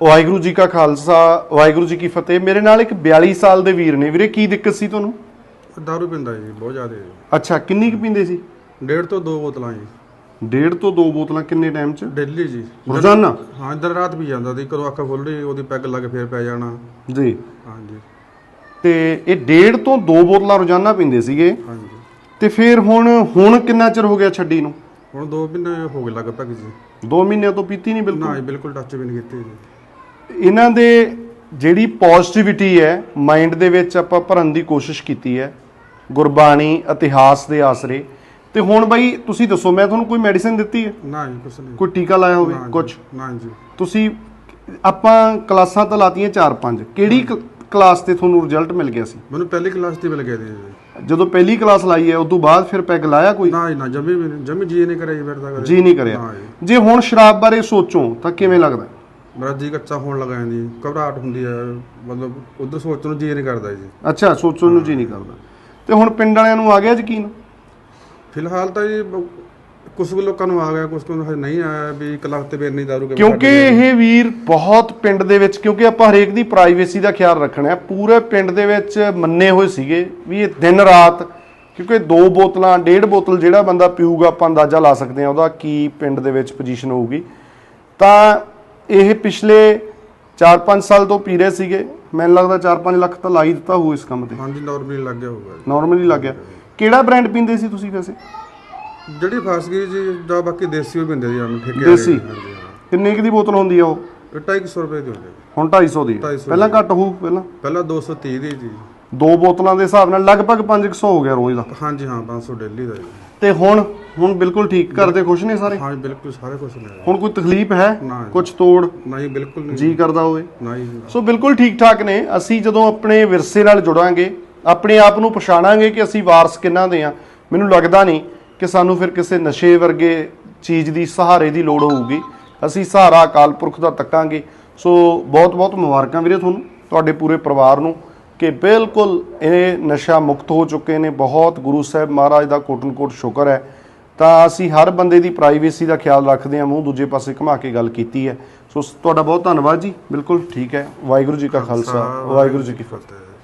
ਵਾਹਿਗੁਰੂ ਜੀ ਕਾ ਖਾਲਸਾ ਵਾਹਿਗੁਰੂ ਜੀ ਕੀ ਫਤਿਹ। ਮੇਰੇ ਨਾਲ ਇੱਕ 42 ਸਾਲ ਦੇ ਵੀਰ ਨੇ। ਵੀਰੇ ਕੀ ਦਿੱਕਤ ਸੀ ਤੁਹਾਨੂੰ? ਦਾਰੂ ਪੀਂਦਾ ਜੀ ਬਹੁਤ ਜ਼ਿਆਦਾ ਅੱਛਾ ਕਿੰਨੀ ਕੁ ਪੀਂਦੇ ਸੀ? ਡੇਢ ਤੋਂ ਦੋ ਬੋਤਲਾਂ ਜੀ। ਡੇਢ ਤੋਂ ਦੋ ਬੋਤਲਾਂ ਕਿੰਨੇ ਟਾਈਮ 'ਚ? ਡੇਲੀ ਜੀ। ਰੋਜ਼ਾਨਾ? ਹਾਂ ਦਿਨ ਰਾਤ ਪੀ ਜਾਂਦਾ ਸੀ। ਕਦੋਂ ਅੱਖ ਖੁੱਲਦੀ ਉਹਦੀ ਪੈਗ ਲਾ ਕੇ ਫੇਰ ਪੈ ਜਾਣਾ। ਜੀ। ਹਾਂਜੀ। ਤੇ ਇਹ ਡੇਢ ਤੋਂ ਦੋ ਬੋਤਲਾਂ ਰੋਜ਼ਾਨਾ ਪੀਂਦੇ ਸੀਗੇ। ਹਾਂਜੀ। ਤੇ ਫਿਰ ਹੁਣ ਹੁਣ ਕਿੰਨਾ ਚਿਰ ਹੋ ਗਿਆ ਛੱਡੀ ਨੂੰ? ਹੁਣ 2 ਮਹੀਨੇ ਹੋ ਗਏ ਲਗਭਗ ਜੀ। 2 ਮਹੀਨਿਆਂ ਤੋਂ ਪੀਤੀ ਨਹੀਂ ਬਿਲਕੁਲ? ਨਾ ਜੀ ਬਿਲਕੁਲ ਟੱਚ ਵੀ ਨਹੀਂ ਕੀਤੀ ਜੀ। ਇਹਨਾਂ ਦੇ ਜਿਹੜੀ ਪੋਜ਼ਿਟਿਵਿਟੀ ਹੈ ਮਾਈਂਡ ਦੇ ਵਿੱਚ ਆਪਾਂ ਭਰਨ ਦੀ ਕੋਸ਼ਿਸ਼ ਕੀਤੀ ਹੈ ਗੁਰਬਾਣੀ ਇਤਿਹਾਸ ਦੇ ਆਸਰੇ। ਤੇ ਹੁਣ ਬਾਈ ਤੁਸੀਂ ਦੱਸੋ ਮੈਂ ਤੁਹਾਨੂੰ ਕੋਈ ਮੈਡੀਸਿਨ ਦਿੱਤੀ ਹੈ? ਨਾ ਜੀ ਕੁਛ ਨਹੀਂ। ਕੋਈ ਟੀਕਾ ਲਾਇਆ ਹੋਵੇ? ਕੁਝ ਨਾ ਜੀ। ਤੁਸੀਂ ਆਪਾਂ ਕਲਾਸਾਂ ਤਾਂ ਲਾਤੀਆਂ 4-5 ਕਿਹੜੀ ਕ- ਕਲਾਸ ਤੇ ਤੁਹਾਨੂੰ ਰਿਜ਼ਲਟ ਮਿਲ ਗਿਆ ਸੀ? ਮੈਨੂੰ ਪਹਿਲੀ ਕਲਾਸ ਤੇ ਮਿਲ ਗਿਆ ਸੀ ਜੀ। ਜਦੋਂ ਪਹਿਲੀ ਕਲਾਸ ਲਾਈ ਹੈ ਉਸ ਤੋਂ ਬਾਅਦ ਫਿਰ ਪੈਗ ਲਾਇਆ ਕੋਈ? ਨਾ ਜੀ ਨਾ ਜਮੀ ਵੀ ਨਹੀਂ ਜਮੀ ਜੀ ਨਹੀਂ ਕਰਿਆ ਜੀ ਫਿਰ ਤਾਂ ਕਦੇ। ਜੀ ਨਹੀਂ ਕਰਿਆ। ਨਾ ਜੀ। ਜੇ ਹੁਣ ਸ਼ਰਾਬ ਬਾਰੇ ਸੋਚੋ ਤਾਂ ਕਿਵੇਂ ਲੱਗਦਾ? ਮੇਰਾ ਜੀ ਕੱਚਾ ਹੋਣ ਲੱਗਾ ਜੀ ਘਬਰਾਹਟ ਹੁੰਦੀ ਹੈ ਮਤਲਬ ਉਧਰ ਸੋਚਣ ਨੂੰ ਜੀ ਨਹੀਂ ਕਰਦਾ ਜੀ। ਅੱਛਾ ਸੋਚਣ ਨੂੰ ਜੀ ਨਹੀਂ ਕਰਦਾ। ਤੇ ਹੁਣ ਪਿੰਡ ਵਾਲਿਆਂ ਨੂੰ ਆ ਗਿਆ ਯਕੀਨ? ਫਿਲਹਾਲ ਤਾਂ ਜੀ ਬ- ਕੁਛ ਕੁ ਲੋਕਾਂ ਨੂੰ ਆ ਗਿਆ ਕੁਛ ਕੁ ਨੂੰ ਹਜੇ ਨਹੀਂ ਆਇਆ ਵੀ ਇੱਕ ਲੱਖ ਤੇ ਵੀ ਇੰਨੀ ਦਾਰੂ ਕਿਉਂਕਿ ਇਹ ਵੀਰ ਬਹੁਤ ਪਿੰਡ ਦੇ ਵਿੱਚ ਕਿਉਂਕਿ ਆਪਾਂ ਹਰੇਕ ਦੀ ਪ੍ਰਾਈਵੇਸੀ ਦਾ ਖਿਆਲ ਰੱਖਣਾ ਹੈ। ਪੂਰੇ ਪਿੰਡ ਦੇ ਵਿੱਚ ਮੰਨੇ ਹੋਏ ਸੀਗੇ ਵੀ ਇਹ ਦਿਨ ਰਾਤ ਕਿਉਂਕਿ ਦੋ ਬੋਤਲਾਂ ਡੇਢ ਬੋਤਲ ਜਿਹੜਾ ਬੰਦਾ ਪੀਊਗਾ ਆਪਾਂ ਅੰਦਾਜ਼ਾ ਲਾ ਸਕਦੇ ਹਾਂ ਉਹਦਾ ਕੀ ਪਿੰਡ ਦੇ ਵਿੱਚ ਪੋਜੀਸ਼ਨ ਹੋਊਗੀ। ਤਾਂ ਇਹ ਪਿਛਲੇ 4-5 ਸਾਲ ਤੋਂ ਪੀ ਰਹੇ ਸੀਗੇ। ਮੈਨੂੰ ਲੱਗਦਾ 4-5 ਲੱਖ ਤਾਂ ਲਾ ਹੀ ਦਿੱਤਾ ਹੋਊ ਇਸ ਕੰਮ ਤੇ। ਹਾਂਜੀ ਨਾਰਮਲੀ ਲੱਗ ਗਿਆ ਹੋਊਗਾ। ਨਾਰਮਲੀ ਲੱਗ ਗਿਆ। ਕਿਹੜਾ ਬ੍ਰਾਂਡ ਪੀਂਦੇ ਸੀ ਤੁਸੀਂ ਵੈਸੇ? ਜਿਹੜੀ ਫਸ ਗਈ ਜੀ ਜਾਂ ਬਾਕੀ ਦੇਸੀ ਵੀ ਬਿੰਦੇ ਜੀ ਸਾਨੂੰ ਠੇਕੇ। ਦੇਸੀ? ਕਿੰਨੇ ਕੁ ਦੀ ਬੋਤਲ ਹੁੰਦੀ ਆ ਉਹ? ਇਹ 250 ਰੁਪਏ ਦੀ ਹੁੰਦੀ ਹੁਣ 250 ਦੀ ਹੈ। 250 ਪਹਿਲਾਂ ਘੱਟ ਹੋਊ ਪਹਿਲਾਂ? ਪਹਿਲਾਂ 230 ਦੀ ਜੀ। ਦੋ ਬੋਤਲਾਂ ਦੇ ਹਿਸਾਬ ਨਾਲ ਲਗਭਗ 500 ਹੋ ਗਿਆ ਰੋਜ਼ ਦਾ। ਹਾਂਜੀ ਹਾਂ 500 ਡੇਲੀ ਦਾ ਤੇ ਹੁਣ ਹੁਣ ਬਿਲਕੁਲ ਠੀਕ ਘਰ ਦੇ ਖੁਸ਼ ਨੇ ਸਾਰੇ? ਹਾਂ ਬਿਲਕੁਲ ਸਾਰੇ ਕੁਝ ਨੇ। ਹੁਣ ਕੋਈ ਤਕਲੀਫ ਹੈ? ਨਾ ਜੀ। ਕੁਝ ਤੋੜ? ਨਾ ਜੀ ਬਿਲਕੁਲ ਨਹੀਂ। ਜੀ ਕਰਦਾ ਹੋਵੇ? ਨਾ ਜੀ ਸੋ ਬਿਲਕੁਲ ਠੀਕ ਠਾਕ ਨੇ। ਅਸੀਂ ਜਦੋਂ ਆਪਣੇ ਵਿਰਸੇ ਨਾਲ ਜੁੜਾਂਗੇ ਆਪਣੇ ਆਪ ਨੂੰ ਪਛਾਣਾਂਗੇ ਕਿ ਅਸੀਂ ਵਾਰਸ ਕਿੰਨਾ ਦੇ ਆ ਮੈਨੂੰ ਲੱਗਦਾ ਨਹੀਂ ਕਿ ਸਾਨੂੰ ਫਿਰ ਕਿਸੇ ਨਸ਼ੇ ਵਰਗੇ ਚੀਜ਼ ਦੀ ਸਹਾਰੇ ਦੀ ਲੋੜ ਹੋਊਗੀ। ਅਸੀਂ ਸਹਾਰਾ ਅਕਾਲ ਪੁਰਖ ਦਾ ਤੱਕਾਂਗੇ। ਸੋ ਬਹੁਤ ਬਹੁਤ ਮੁਬਾਰਕਾਂ ਵੀਰੇ ਤੁਹਾਨੂੰ ਤੁਹਾਡੇ ਪੂਰੇ ਪਰਿਵਾਰ ਨੂੰ ਕਿ ਬਿਲਕੁਲ ਇਹ ਨਸ਼ਾ ਮੁਕਤ ਹੋ ਚੁੱਕੇ ਨੇ। ਬਹੁਤ ਗੁਰੂ ਸਾਹਿਬ ਮਹਾਰਾਜ ਦਾ ਕੋਟਨ ਕੋਟ ਸ਼ੁਕਰ ਹੈ। ਤਾਂ ਅਸੀਂ ਹਰ ਬੰਦੇ ਦੀ ਪ੍ਰਾਈਵੇਸੀ ਦਾ ਖਿਆਲ ਰੱਖਦੇ ਹਾਂ ਮੂੰਹ ਦੂਜੇ ਪਾਸੇ ਘੁਮਾ ਕੇ ਗੱਲ ਕੀਤੀ ਹੈ। ਸੋ ਤੁਹਾਡਾ ਬਹੁਤ ਧੰਨਵਾਦ ਜੀ। ਬਿਲਕੁਲ ਠੀਕ ਹੈ। ਵਾਹਿਗੁਰੂ ਜੀ ਕਾ ਖਾਲਸਾ ਵਾਹਿਗੁਰੂ ਜੀ ਕੀ ਫਤਿਹ। ਫਤਿਹ।